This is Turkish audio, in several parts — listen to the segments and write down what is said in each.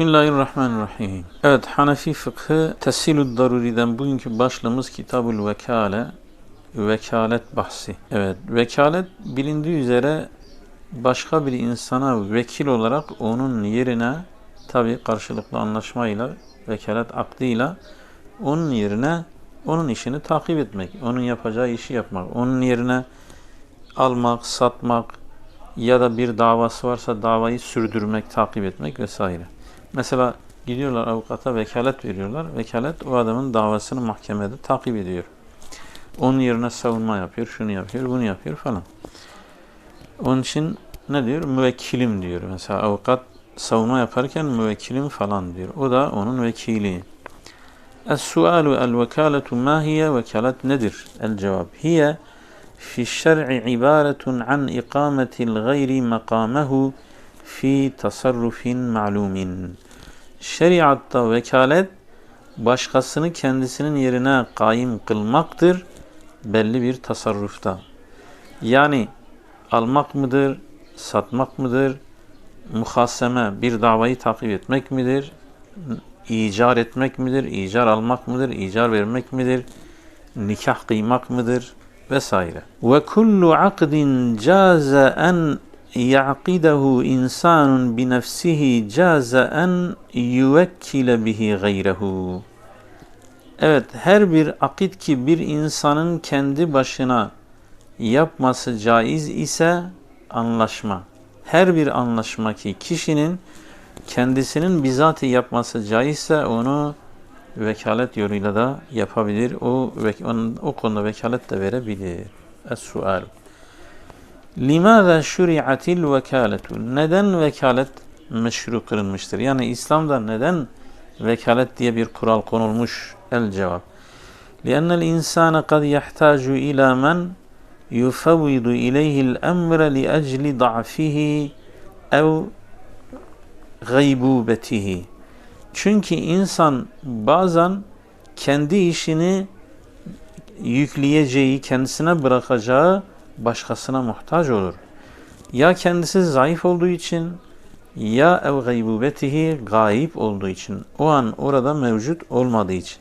Bismillahirrahmanirrahim. Evet, Hanefi fıkhı Tesilü Daruri'den bugünkü başlığımız Kitabul Vekale, vekalet bahsi. Evet, vekalet bilindiği üzere başka bir insana vekil olarak onun yerine tabi karşılıklı anlaşmayla, vekalet aklıyla onun yerine onun işini takip etmek, onun yapacağı işi yapmak, onun yerine almak, satmak ya da bir davası varsa davayı sürdürmek, takip etmek vesaire. Mesela gidiyorlar avukata vekalet veriyorlar. Vekalet o adamın davasını mahkemede takip ediyor. Onun yerine savunma yapıyor, şunu yapıyor, bunu yapıyor falan. Onun için ne diyor? Müvekkilim diyor. Mesela avukat savunma yaparken müvekkilim falan diyor. O da onun vekili. Es-sualu el-vekaletu ma hiye? Vekalet nedir? El-cevap. Hiye fi şer'i ibaretun an ikametil gayri makamahu fi tasarrufin ma'lumin. Şeriatta vekalet başkasını kendisinin yerine kaim kılmaktır belli bir tasarrufta. Yani almak mıdır, satmak mıdır, muhaseme bir davayı takip etmek midir, icar etmek midir, icar almak mıdır, icar vermek midir, nikah kıymak mıdır vesaire. Ve kullu akdin caza en insanun bi nefsihi caza en yuvekkile bihi gayrehu. Evet, her bir akit ki bir insanın kendi başına yapması caiz ise anlaşma. Her bir anlaşma ki kişinin kendisinin bizatihi yapması caizse onu vekalet yoluyla da yapabilir. O, o konuda vekalet de verebilir. Es-sual. Limaza şuri'atil vekaletu? Neden vekalet meşru kılınmıştır? Yani İslam'da neden vekalet diye bir kural konulmuş? El cevap. لأن الإنسان قد يحتاج إلى من يفوض إليه الأمر لأجل ضعفه أو غيبوبته çünkü insan bazen kendi işini yükleyeceği, kendisine bırakacağı başkasına muhtaç olur. Ya kendisi zayıf olduğu için ya ev gaybubetihi gayip olduğu için. O an orada mevcut olmadığı için.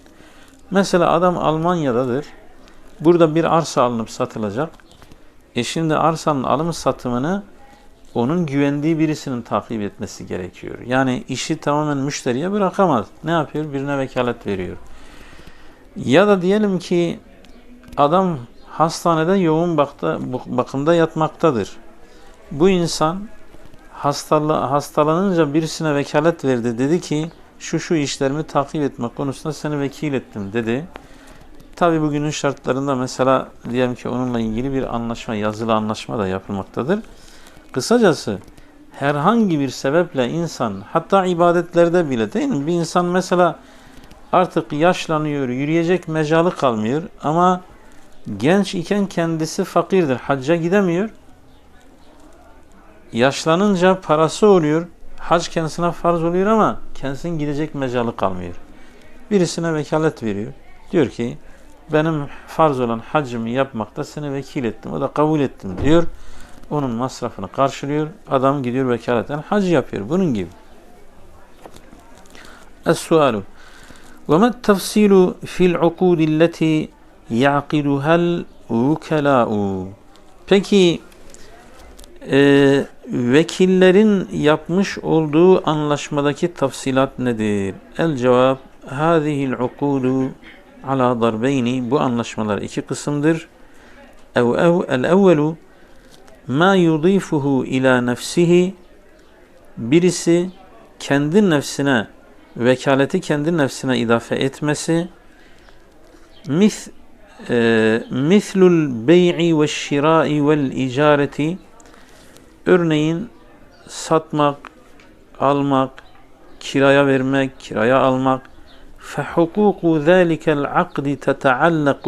Mesela adam Almanya'dadır. Burada bir arsa alınıp satılacak. E şimdi arsanın alım satımını onun güvendiği birisinin takip etmesi gerekiyor. Yani işi tamamen müşteriye bırakamaz. Ne yapıyor? Birine vekalet veriyor. Ya da diyelim ki adam hastanede yoğun bakta, bakımda yatmaktadır. Bu insan hastalı, hastalanınca birisine vekalet verdi. Dedi ki şu şu işlerimi takip etmek konusunda seni vekil ettim dedi. Tabi bugünün şartlarında mesela diyelim ki onunla ilgili bir anlaşma, yazılı anlaşma da yapılmaktadır. Kısacası herhangi bir sebeple insan hatta ibadetlerde bile değil mi? Bir insan mesela artık yaşlanıyor, yürüyecek mecalı kalmıyor ama Genç iken kendisi fakirdir. Hacca gidemiyor. Yaşlanınca parası oluyor. Hac kendisine farz oluyor ama kendisinin gidecek mecalı kalmıyor. Birisine vekalet veriyor. Diyor ki benim farz olan hacımı yapmakta seni vekil ettim. O da kabul ettim diyor. Onun masrafını karşılıyor. Adam gidiyor vekaleten hac yapıyor. Bunun gibi. Es-sualu. Ve ma tefsilu fil ukudilleti yaqiluhel ukela'u. Peki e, vekillerin yapmış olduğu anlaşmadaki tafsilat nedir? El cevap Hâzihil ukudu ala darbeyni bu anlaşmalar iki kısımdır. Ev ev el evvelu ma yudifuhu ila nefsihi birisi kendi nefsine vekaleti kendi nefsine idafe etmesi mis mislul bey'i ve şirai vel icareti örneğin satmak, almak, kiraya vermek, kiraya almak فحقوق ذلك العقد تتعلق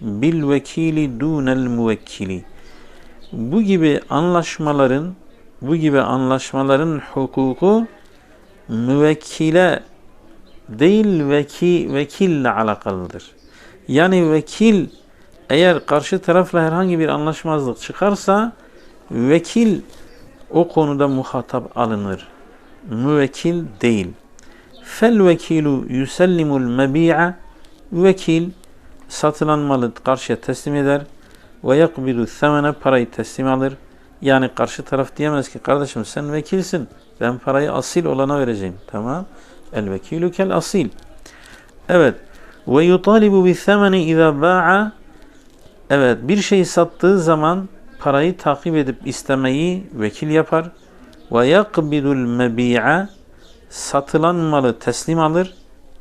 بالvekili dunel muvekkili bu gibi anlaşmaların bu gibi anlaşmaların hukuku müvekkile değil veki, vekille alakalıdır. Yani vekil eğer karşı tarafla herhangi bir anlaşmazlık çıkarsa vekil o konuda muhatap alınır. müvekil değil. Fel vekilu yusellimul mebi'a vekil satılan malı karşıya teslim eder ve yakbidu semene parayı teslim alır. Yani karşı taraf diyemez ki kardeşim sen vekilsin. Ben parayı asil olana vereceğim. Tamam. El vekilu kel asil. Evet. Ve yutalibu bi semeni iza ba'a Evet bir şeyi sattığı zaman parayı takip edip istemeyi vekil yapar. Ve yakbidul mebi'a satılan malı teslim alır.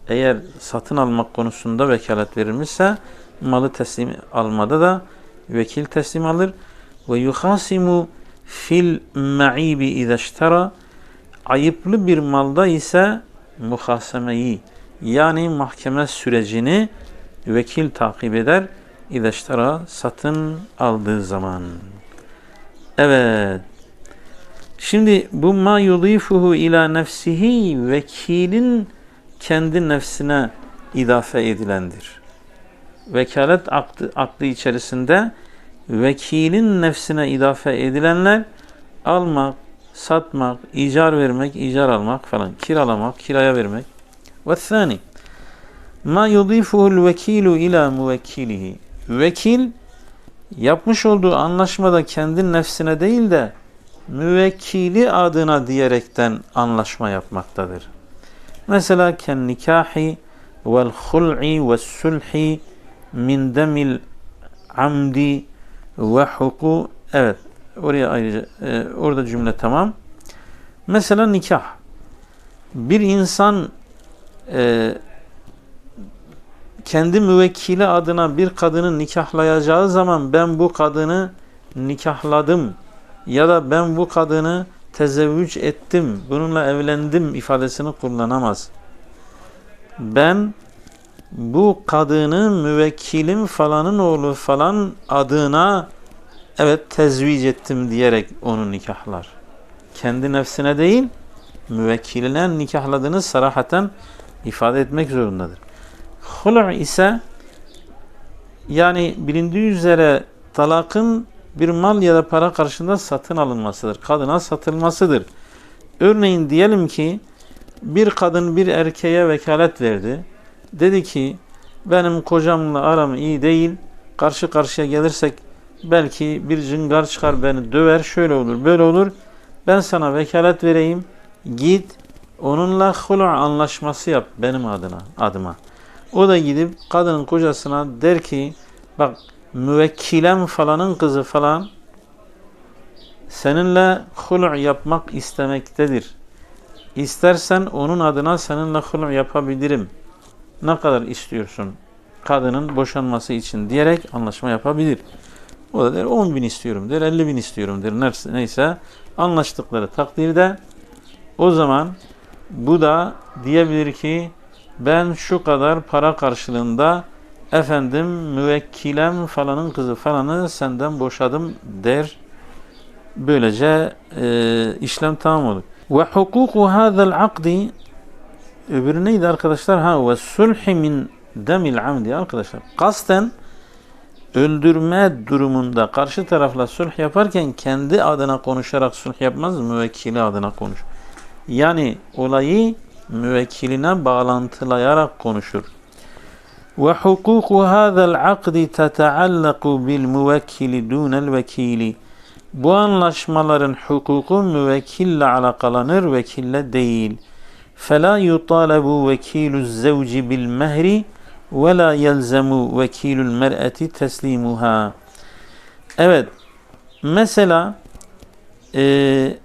Eğer satın almak konusunda vekalet verilmişse malı teslim almada da vekil teslim alır. Ve yuhasimu fil ma'ibi izeştera ayıplı bir malda ise muhasemeyi yani mahkeme sürecini vekil takip eder. İzeştera satın aldığı zaman. Evet. Şimdi bu ma yudifuhu ila nefsihi vekilin kendi nefsine idafe edilendir. Vekalet akdı, aklı içerisinde vekilin nefsine idafe edilenler almak, satmak, icar vermek, icar almak falan, kiralamak, kiraya vermek. Thani ma yudifuhul vekilu ila muvekkilihi. Vekil yapmış olduğu anlaşmada kendi nefsine değil de müvekkili adına diyerekten anlaşma yapmaktadır. Mesela ken nikahi vel hul'i ve sulhi min demil amdi ve huku evet oraya ayrıca e, orada cümle tamam. Mesela nikah. Bir insan e, kendi müvekkili adına bir kadını nikahlayacağı zaman ben bu kadını nikahladım ya da ben bu kadını tezevvüc ettim, bununla evlendim ifadesini kullanamaz. Ben bu kadını müvekkilim falanın oğlu falan adına evet tezvic ettim diyerek onu nikahlar. Kendi nefsine değil, müvekkiline nikahladığını sarahaten ifade etmek zorundadır. Hulu ise yani bilindiği üzere talakın bir mal ya da para karşında satın alınmasıdır. Kadına satılmasıdır. Örneğin diyelim ki bir kadın bir erkeğe vekalet verdi. Dedi ki benim kocamla aram iyi değil. Karşı karşıya gelirsek belki bir cıngar çıkar beni döver şöyle olur böyle olur. Ben sana vekalet vereyim. Git onunla hulu anlaşması yap benim adına adıma. O da gidip kadının kocasına der ki bak müvekkilem falanın kızı falan seninle hulu yapmak istemektedir. İstersen onun adına seninle hulu yapabilirim. Ne kadar istiyorsun kadının boşanması için diyerek anlaşma yapabilir. O da der 10 bin istiyorum der, 50 bin istiyorum der. Neyse anlaştıkları takdirde o zaman bu da diyebilir ki ben şu kadar para karşılığında efendim müvekkilem falanın kızı falanı senden boşadım der. Böylece e, işlem tamam olur. Ve hukuku hadal akdi öbürü neydi arkadaşlar? Ha ve sulhi min demil amdi arkadaşlar. Kasten öldürme durumunda karşı tarafla sulh yaparken kendi adına konuşarak sulh yapmaz, müvekkili adına konuş. Yani olayı müvekkiline bağlantılayarak konuşur. Ve hukuku hadal akdi teteallaku bil muvekkili dunel vekili. Bu anlaşmaların hukuku müvekkille alakalanır, vekille değil. فَلَا يُطَالَبُ وَكِيلُ الزَّوْجِ بِالْمَهْرِ وَلَا يَلْزَمُ وَكِيلُ الْمَرْأَةِ تَسْلِيمُهَا Evet, mesela e,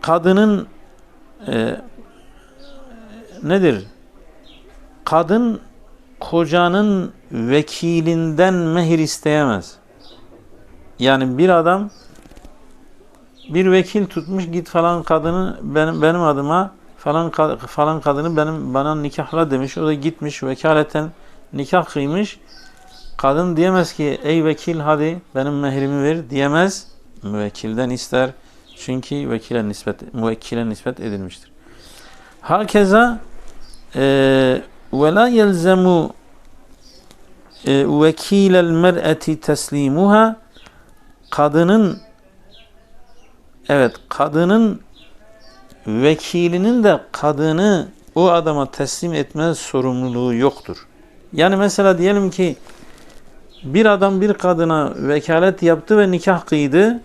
kadının e, nedir? Kadın kocanın vekilinden mehir isteyemez. Yani bir adam bir vekil tutmuş git falan kadını benim benim adıma falan falan kadını benim bana nikahla demiş. O da gitmiş vekaleten nikah kıymış. Kadın diyemez ki ey vekil hadi benim mehrimi ver diyemez. Müvekkilden ister. Çünkü vekile nispet müvekkile nispet edilmiştir. Hakeza ve la yelzemu vekilel mer'eti teslimuha kadının evet kadının vekilinin de kadını o adama teslim etme sorumluluğu yoktur. Yani mesela diyelim ki bir adam bir kadına vekalet yaptı ve nikah kıydı.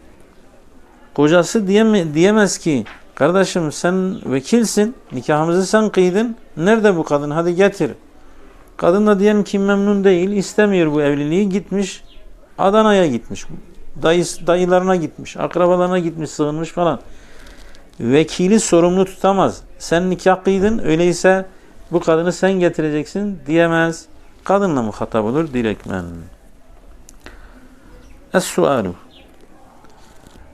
Kocası diyeme, diyemez ki kardeşim sen vekilsin nikahımızı sen kıydın. Nerede bu kadın hadi getir. Kadın da diyelim ki memnun değil istemiyor bu evliliği gitmiş Adana'ya gitmiş. Dayıs, dayılarına gitmiş, akrabalarına gitmiş, sığınmış falan. Vekili sorumlu tutamaz. Sen nikah kıydın, öyleyse bu kadını sen getireceksin diyemez. Kadınla muhatap olur direktmen. Es-sualu.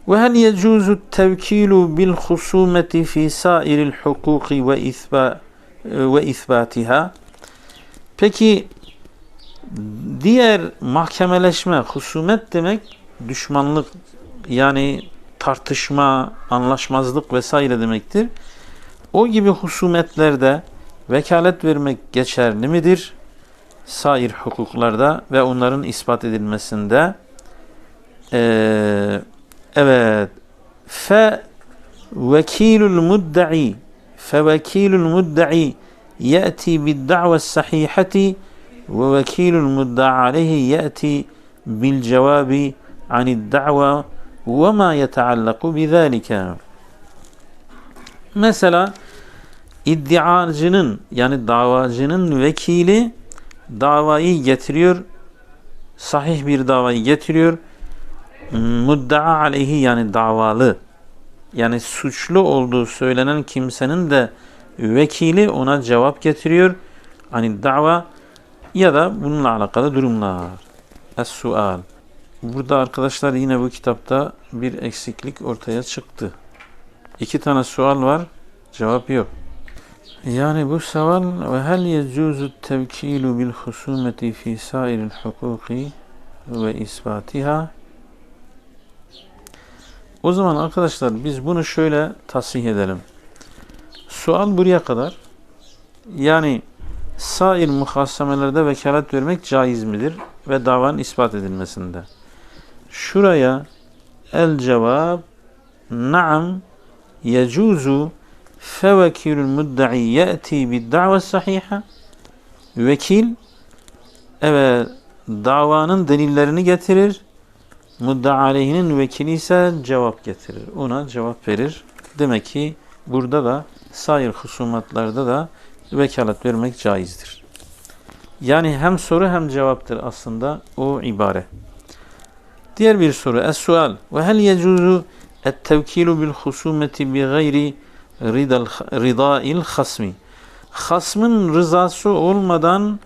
Ve hel yecuzu tevkilu bil husumeti fi sairil hukuki ve isba ve isbatiha? Peki diğer mahkemeleşme, husumet demek düşmanlık yani tartışma, anlaşmazlık vesaire demektir. O gibi husumetlerde vekalet vermek geçerli midir? Sair hukuklarda ve onların ispat edilmesinde ee, evet fe vekilul mudda'i fe vekilul mudda'i ya'ti bid da've sahihati ve vekilul mudda'a aleyhi ya'ti bil cevabi anid da've ve ma yeteallaku bizalika. Mesela iddiacının yani davacının vekili davayı getiriyor, sahih bir davayı getiriyor. Mudda'a aleyhi yani davalı yani suçlu olduğu söylenen kimsenin de vekili ona cevap getiriyor. Hani dava ya da bununla alakalı durumlar. Es-sual. Burada arkadaşlar yine bu kitapta bir eksiklik ortaya çıktı. İki tane sual var, cevap yok. Yani bu sual ve hel yecuzu tevkilu bil husumeti fi sairil hukuki ve isbatiha o zaman arkadaşlar biz bunu şöyle tasih edelim. Sual buraya kadar. Yani sair muhasemelerde vekalet vermek caiz midir? Ve davanın ispat edilmesinde. Şuraya el cevap naam yecuzu fevekilul mudda'i ye'ti bid da've sahiha vekil evet davanın delillerini getirir mudda aleyhinin vekili ise cevap getirir. Ona cevap verir. Demek ki burada da sair husumatlarda da vekalet vermek caizdir. Yani hem soru hem cevaptır aslında o ibare. Diğer bir soru. Es-sual. Ve hel yecuzu et-tevkilu bil husumeti bi gayri rida'il hasmi. Hasmın rızası olmadan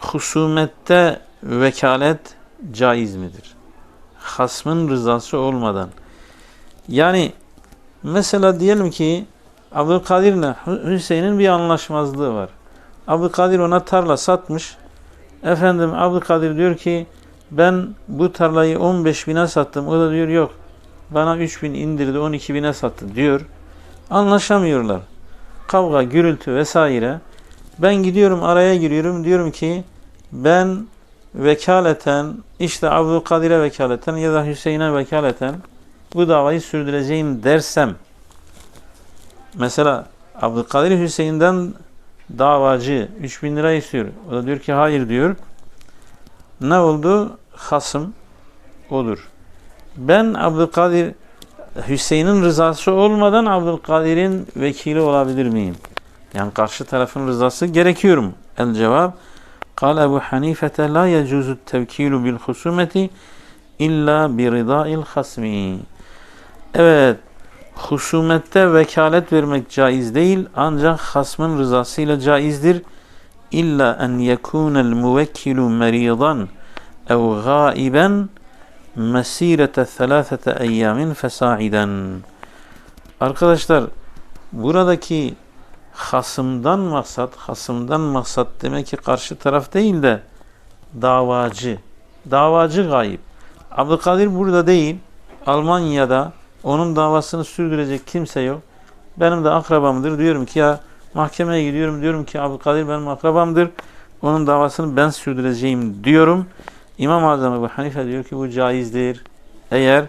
husumette vekalet caiz midir? Hasmın rızası olmadan. Yani mesela diyelim ki Abdülkadir ile Hüseyin'in bir anlaşmazlığı var. Abdülkadir ona tarla satmış. Efendim Abdülkadir diyor ki ben bu tarlayı 15 bine sattım. O da diyor yok bana 3 bin indirdi 12 bine sattı diyor. Anlaşamıyorlar. Kavga, gürültü vesaire. Ben gidiyorum araya giriyorum diyorum ki ben vekaleten işte Abdülkadir'e vekaleten ya da Hüseyin'e vekaleten bu davayı sürdüreceğim dersem mesela Abdülkadir Hüseyin'den davacı 3000 lira istiyor. O da diyor ki hayır diyor. Ne oldu? Hasım olur. Ben Abdülkadir Hüseyin'in rızası olmadan Abdülkadir'in vekili olabilir miyim? Yani karşı tarafın rızası gerekiyor mu? El cevap قال أبو حنيفة لا يجوز التوكيل بالخصومة إلا برضاء الخصم Evet, husumette vekalet vermek caiz değil ancak hasmın rızasıyla caizdir. İlla en yekunel muvekkilu meridan ev gaiben mesirete thelâfete eyyamin fesâiden. Arkadaşlar buradaki hasımdan maksat, hasımdan maksat demek ki karşı taraf değil de davacı. Davacı gayip. Abdülkadir burada değil. Almanya'da onun davasını sürdürecek kimse yok. Benim de akrabamdır. Diyorum ki ya mahkemeye gidiyorum. Diyorum ki Abdülkadir benim akrabamdır. Onun davasını ben sürdüreceğim diyorum. İmam Azam Ebu Hanife diyor ki bu caizdir. Eğer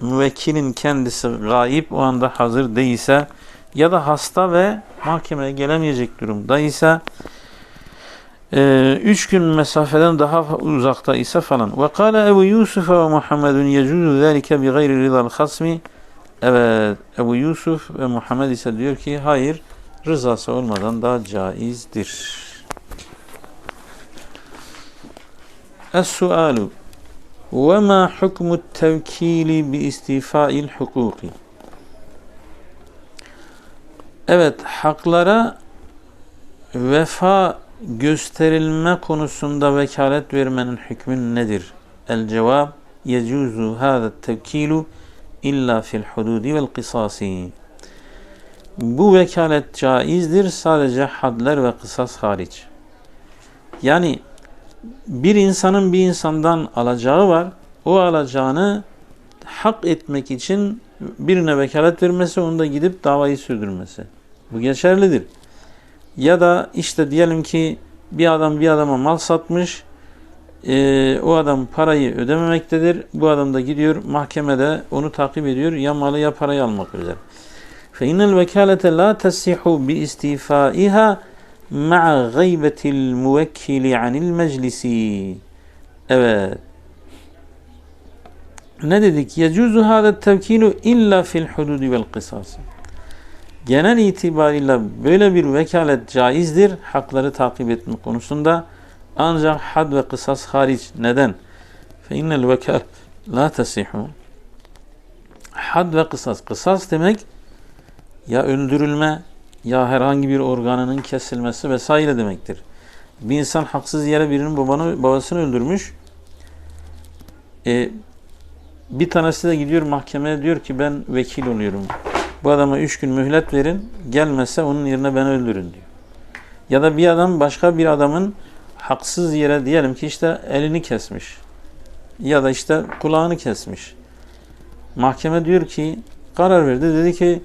müvekkilin kendisi gayip o anda hazır değilse ya da hasta ve mahkemeye gelemeyecek durumda ise e, üç gün mesafeden daha uzakta ise falan. Ve kâle Ebu Yusuf ve Muhammedun yecuzu zâlike bi gayri ridal hasmi Evet Ebu Yusuf ve Muhammed ise diyor ki hayır rızası olmadan daha caizdir. Es-sualu ve ma hukmu tevkili bi istifa'il hukuki Evet haklara vefa gösterilme konusunda vekalet vermenin hükmü nedir? El cevap yecuzu hâzâ tevkilu illa fil hududi vel kısasi. Bu vekalet caizdir sadece hadler ve kısas hariç. Yani bir insanın bir insandan alacağı var. O alacağını hak etmek için birine vekalet vermesi, onda gidip davayı sürdürmesi. Bu geçerlidir. Ya da işte diyelim ki bir adam bir adama mal satmış, e, o adam parayı ödememektedir. Bu adam da gidiyor mahkemede onu takip ediyor. Ya malı ya parayı almak üzere. فَاِنَّ الْوَكَالَةَ لَا تَسِحُ بِاِسْتِفَائِهَا مَعَ غَيْبَةِ الْمُوَكِّلِ عَنِ الْمَجْلِسِ Evet. Ne dedik? يَجُوزُ هَذَا التَّوْكِيلُ اِلَّا فِي الْحُدُودِ وَالْقِصَاصِ genel itibarıyla böyle bir vekalet caizdir hakları takip etme konusunda. Ancak had ve kısas hariç. Neden? Fe innel vekalet la tasihu. Had ve kısas. Kısas demek ya öldürülme ya herhangi bir organının kesilmesi vesaire demektir. Bir insan haksız yere birinin babanı, babasını öldürmüş. E, bir tanesi de gidiyor mahkemeye diyor ki ben vekil oluyorum. Bu adama üç gün mühlet verin. Gelmezse onun yerine beni öldürün diyor. Ya da bir adam başka bir adamın haksız yere diyelim ki işte elini kesmiş. Ya da işte kulağını kesmiş. Mahkeme diyor ki karar verdi. Dedi ki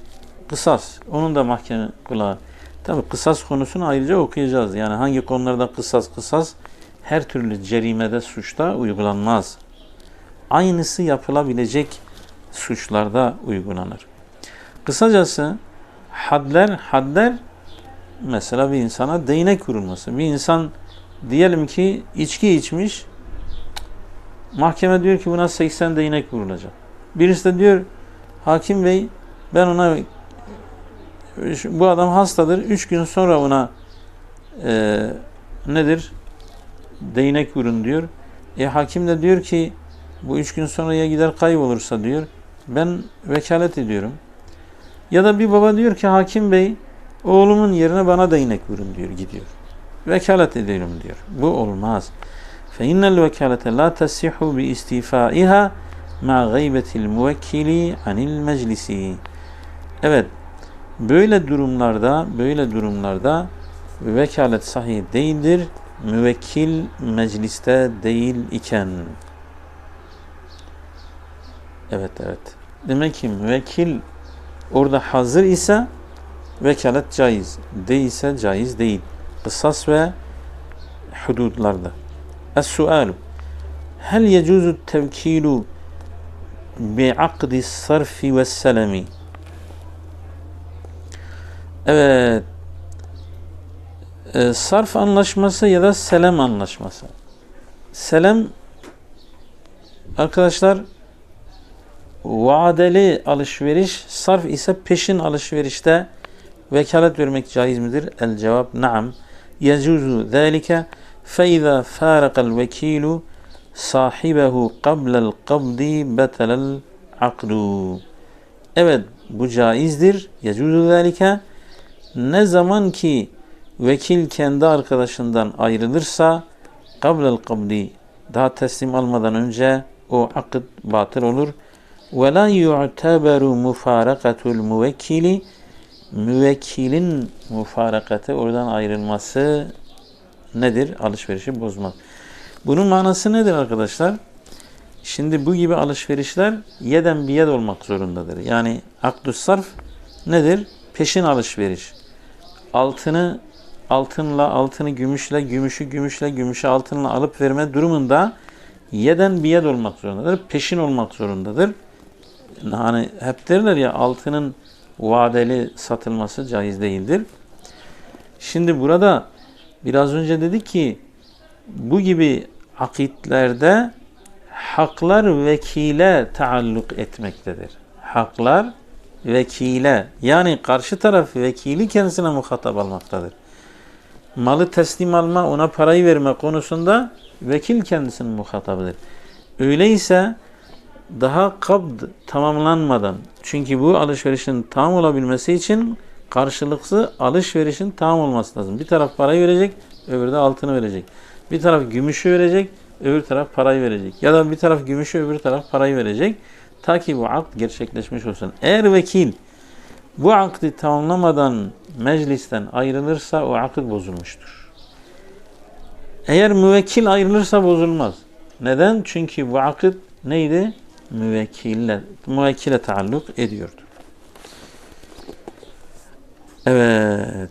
kısas. Onun da mahkeme kulağı. Tabi kısas konusunu ayrıca okuyacağız. Yani hangi konularda kısas kısas her türlü cerimede suçta uygulanmaz. Aynısı yapılabilecek suçlarda uygulanır. Kısacası hadler hadler mesela bir insana değnek vurulması. Bir insan diyelim ki içki içmiş mahkeme diyor ki buna 80 değnek vurulacak. Birisi de diyor hakim bey ben ona bu adam hastadır. Üç gün sonra ona e, nedir? Değnek vurun diyor. E hakim de diyor ki bu üç gün sonra ya gider kaybolursa diyor. Ben vekalet ediyorum. Ya da bir baba diyor ki hakim bey oğlumun yerine bana değnek vurun diyor gidiyor. Vekalet ediyorum diyor. Bu olmaz. فَاِنَّ الْوَكَالَةَ لَا تَسِحُ بِاِسْتِفَائِهَا مَا غَيْبَةِ الْمُوَكِّلِ عَنِ الْمَجْلِسِ Evet, böyle durumlarda, böyle durumlarda vekalet sahih değildir. Müvekkil mecliste değil iken. Evet, evet. Demek ki müvekkil orada hazır ise vekalet caiz. Değilse caiz değil. Kısas ve hududlarda. Es-sualu Hel yecuzu tevkilu bi'akdi sarfi ve selemi Evet e, sarf anlaşması ya da selam anlaşması. Selam arkadaşlar Vadeli alışveriş, sarf ise peşin alışverişte vekalet vermek caiz midir? El cevap naam. Yecuzu zâlike feyzâ fârakal vekilu sahibehu qablel kabdi betelel akdu. Evet bu caizdir. Yecuzu zâlike ne zaman ki vekil kendi arkadaşından ayrılırsa kablel kabdi daha teslim almadan önce o akıt batıl olur.'' La yu'taberu mufarakatul müvekkili müvekkilin mufarakatı oradan ayrılması nedir? Alışverişi bozmak. Bunun manası nedir arkadaşlar? Şimdi bu gibi alışverişler yeden bir yed olmak zorundadır. Yani akdus sarf nedir? Peşin alışveriş. Altını altınla, altını gümüşle, gümüşü gümüşle, gümüşü altınla alıp verme durumunda yeden bir yed olmak zorundadır. Peşin olmak zorundadır. Hani hep derler ya altının vadeli satılması caiz değildir. Şimdi burada biraz önce dedik ki bu gibi akitlerde haklar vekile taalluk etmektedir. Haklar vekile yani karşı taraf vekili kendisine muhatap almaktadır. Malı teslim alma, ona parayı verme konusunda vekil kendisinin muhatabıdır. Öyleyse daha kabd tamamlanmadan çünkü bu alışverişin tam olabilmesi için karşılıklı alışverişin tam olması lazım. Bir taraf parayı verecek, öbürü de altını verecek. Bir taraf gümüşü verecek, öbür taraf parayı verecek. Ya da bir taraf gümüşü, öbür taraf parayı verecek. Ta ki bu akd gerçekleşmiş olsun. Eğer vekil bu akdi tamamlamadan meclisten ayrılırsa o akd bozulmuştur. Eğer müvekkil ayrılırsa bozulmaz. Neden? Çünkü bu akd neydi? Müvekkille, müvekkile taalluk ediyordu. Evet.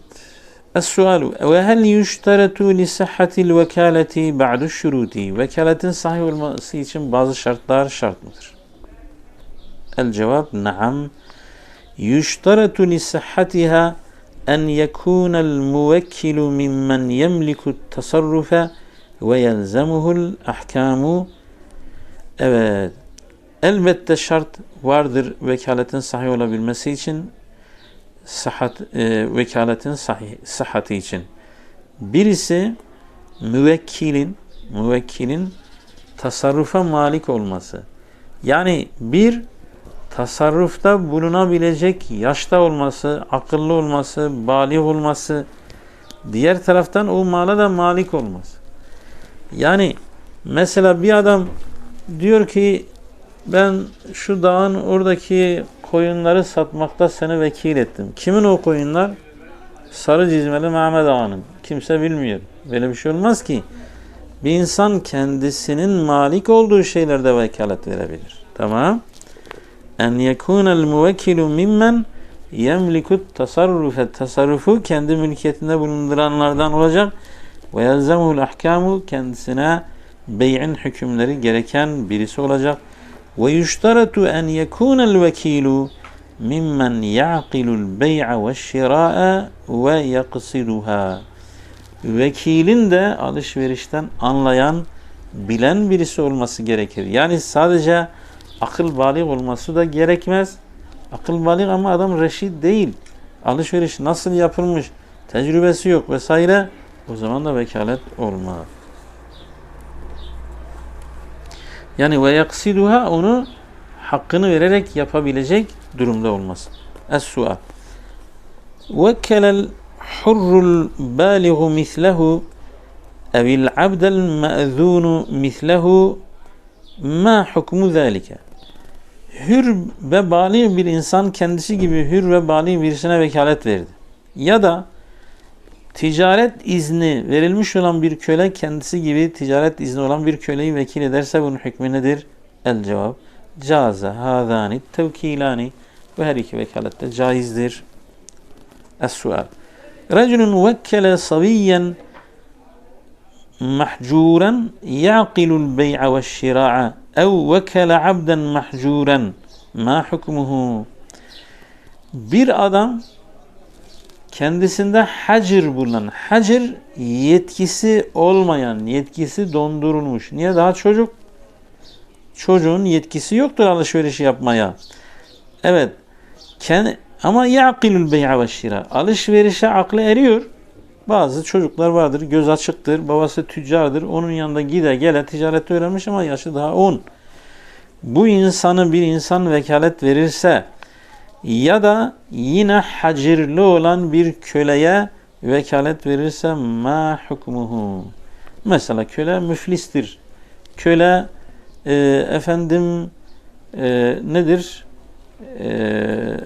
Es-sualu ve hel yüşteretu li sihhatil vekaleti ba'du şuruti. Vekaletin sahih olması için bazı şartlar şart mıdır? El cevap naam. Yüşteretu li sihhatiha en yekunel muvekkilu mimmen yemliku tasarrufe ve yelzemuhul ahkamu. Evet. Elbette şart vardır vekaletin sahih olabilmesi için sıhhat, e, vekaletin sahih, sıhhati için. Birisi müvekkilin müvekkilin tasarrufa malik olması. Yani bir tasarrufta bulunabilecek yaşta olması, akıllı olması, balik olması, diğer taraftan o mala da malik olması. Yani mesela bir adam diyor ki ben şu dağın oradaki koyunları satmakta seni vekil ettim. Kimin o koyunlar? Sarı cizmeli Mehmet Ağa'nın. Kimse bilmiyor. Böyle bir şey olmaz ki. Bir insan kendisinin malik olduğu şeylerde vekalet verebilir. Tamam. En yekunel muvekkilu mimmen yemlikut tasarrufe tasarrufu kendi mülkiyetinde bulunduranlardan olacak ve yelzemuhul ahkamu kendisine bey'in hükümleri gereken birisi olacak. Ve yuştaratu en yekunel vekilu mimmen ya'qilul bey'a ve şira'a ve yaksiduha. Vekilin de alışverişten anlayan, bilen birisi olması gerekir. Yani sadece akıl balik olması da gerekmez. Akıl balik ama adam reşit değil. Alışveriş nasıl yapılmış, tecrübesi yok vesaire. O zaman da vekalet olmaz. Yani ve yaksiduha onu hakkını vererek yapabilecek durumda olması. Es-sual. Vekkelel hurrul baligu mislehu evil abdel me'zunu mislehu ma hukmu zalike. Hür ve bali bir insan kendisi gibi hür ve bali birisine vekalet verdi. Ya da ticaret izni verilmiş olan bir köle kendisi gibi ticaret izni olan bir köleyi vekil ederse bunun hükmü nedir? El cevap. Caze hâzâni tevkîlâni ve her iki vekalette caizdir. Es-sual. Reculun vekkele saviyyen mahcuran ya'qilul bey'a ve şira'a ev vekele abden mahcuran ma hukmuhu bir adam kendisinde hacir bulunan, hacir yetkisi olmayan, yetkisi dondurulmuş. Niye? Daha çocuk. Çocuğun yetkisi yoktur alışveriş yapmaya. Evet. Kendi, ama yaqilul bey'a ve şira. Alışverişe aklı eriyor. Bazı çocuklar vardır, göz açıktır, babası tüccardır. Onun yanında gide gele ticaret öğrenmiş ama yaşı daha 10. Bu insanı bir insan vekalet verirse ya da yine hacirli olan bir köleye vekalet verirse ma hukmuhu. Mesela köle müflistir. Köle e, efendim e, nedir? E,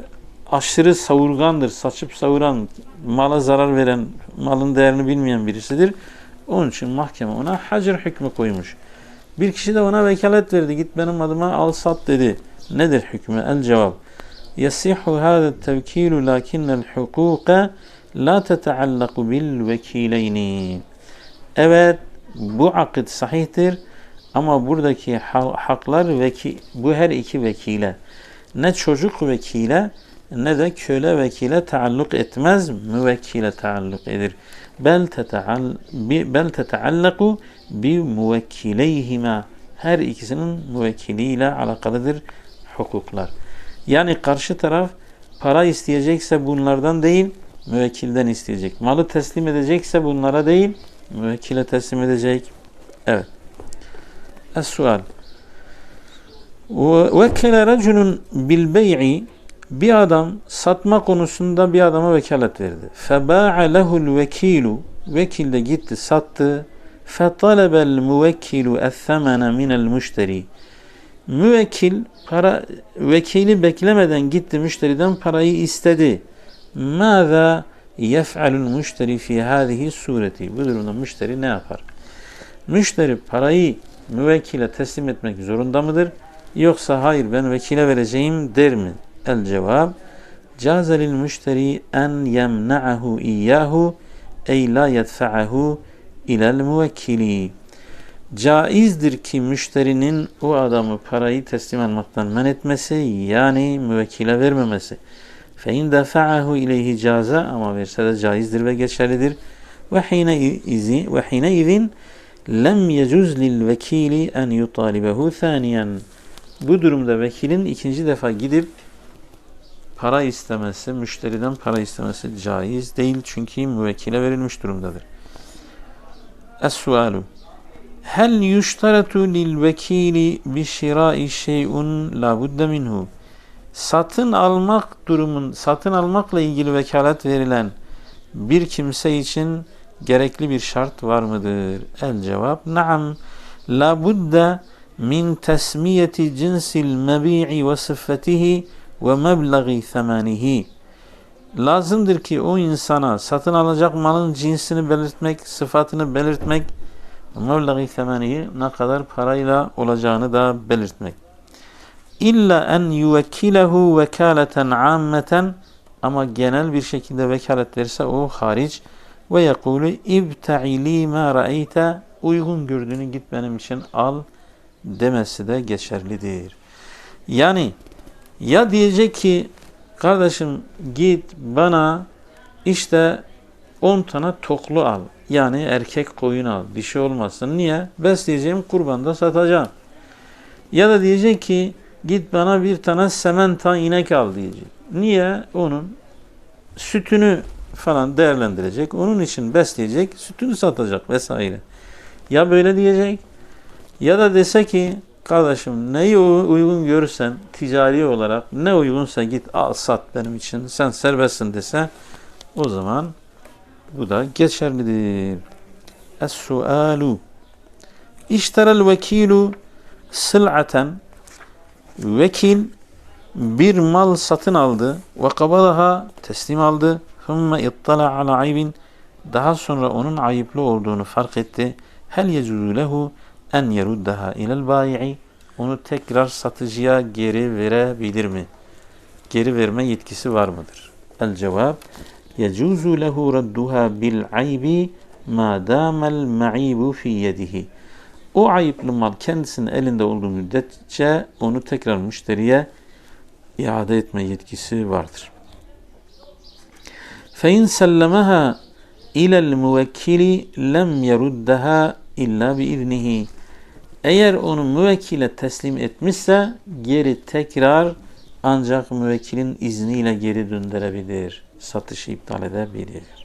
aşırı savurgandır. Saçıp savuran, mala zarar veren, malın değerini bilmeyen birisidir. Onun için mahkeme ona hacir hükmü koymuş. Bir kişi de ona vekalet verdi. Git benim adıma al sat dedi. Nedir hükmü? El cevap. يصح هذا التوكيل لكن الحقوق لا تتعلق بالvekileyni. Evet bu akit sahihtir ama buradaki haklar veki, bu her iki vekile ne çocuk vekile ne de köle vekile taalluk etmez, müvekkile taalluk edir. Bel teteal bi bel teteallaku bi muvekkileyhima. Her ikisinin müvekkiliyle alakalıdır hukuklar. Yani karşı taraf para isteyecekse bunlardan değil, müvekkilden isteyecek. Malı teslim edecekse bunlara değil, müvekkile teslim edecek. Evet. Es-sual. Vekele reculun bil bey'i bir adam satma konusunda bir adama vekalet verdi. Feba'a lehul vekilu vekil de gitti sattı. Fetalebel muvekkilu es-semene minel müşteri. Müvekkil para vekili beklemeden gitti müşteriden parayı istedi. Mâzâ yef'alul müşteri fi hâzihi sureti. Bu durumda müşteri ne yapar? Müşteri parayı müvekkile teslim etmek zorunda mıdır? Yoksa hayır ben vekile vereceğim der mi? El cevap Caze lil müşteri en yemna'ahu iyyahu ey la yedfa'ahu ilel müvekkili. Caizdir ki müşterinin o adamı parayı teslim almaktan men etmesi yani müvekkile vermemesi. Fe in defa'ahu ileyhi caza ama verse de caizdir ve geçerlidir. Ve hine izi ve hine izin lem yecuz lil vekili en yutalibehu thaniyen. Bu durumda vekilin ikinci defa gidip para istemesi, müşteriden para istemesi caiz değil çünkü müvekkile verilmiş durumdadır. Es-sualu Hel yuştaratu lil vekili bi şirai şey'un la budde minhu Satın almak durumun, satın almakla ilgili vekalet verilen bir kimse için gerekli bir şart var mıdır? El cevap naam la budde min tesmiyeti cinsil mebi'i ve sıffetihi ve meblagi semanihi. Lazımdır ki o insana satın alacak malın cinsini belirtmek, sıfatını belirtmek, meblagi semanihi ne kadar parayla olacağını da belirtmek. İlla en yuvekkilehu vekaleten ammeten ama genel bir şekilde vekalet verirse o hariç ve yekulu ibta'ili ma ra'eyte uygun gördüğünü git benim için al demesi de geçerlidir. Yani ya diyecek ki kardeşim git bana işte 10 tane toklu al. Yani erkek koyun al. Dişi olmasın. Niye? Besleyeceğim kurbanda satacağım. Ya da diyecek ki git bana bir tane sementa inek al diyecek. Niye? Onun sütünü falan değerlendirecek. Onun için besleyecek, sütünü satacak vesaire. Ya böyle diyecek ya da dese ki kardeşim neyi uygun görürsen ticari olarak ne uygunsa git al sat benim için sen serbestsin dese o zaman bu da geçerlidir. Es-sualu İşterel vekilu sıl'aten vekil bir mal satın aldı ve kabalaha teslim aldı. Thumme ittala ala aybin daha sonra onun ayıplı olduğunu fark etti. Hel yecuzu lehu en yeruddaha ilel bayi'i onu tekrar satıcıya geri verebilir mi? Geri verme yetkisi var mıdır? El cevap yecuzu lehu radduha bil aybi ma damel ma'ibu fi yedihi. O ayıplı mal kendisinin elinde olduğu müddetçe onu tekrar müşteriye iade etme yetkisi vardır. فَاِنْ سَلَّمَهَا اِلَى الْمُوَكِّلِ لَمْ يَرُدَّهَا اِلَّا بِاِذْنِهِ Eğer onu müvekkile teslim etmişse geri tekrar ancak müvekkilin izniyle geri döndürebilir. Satışı iptal edebilir.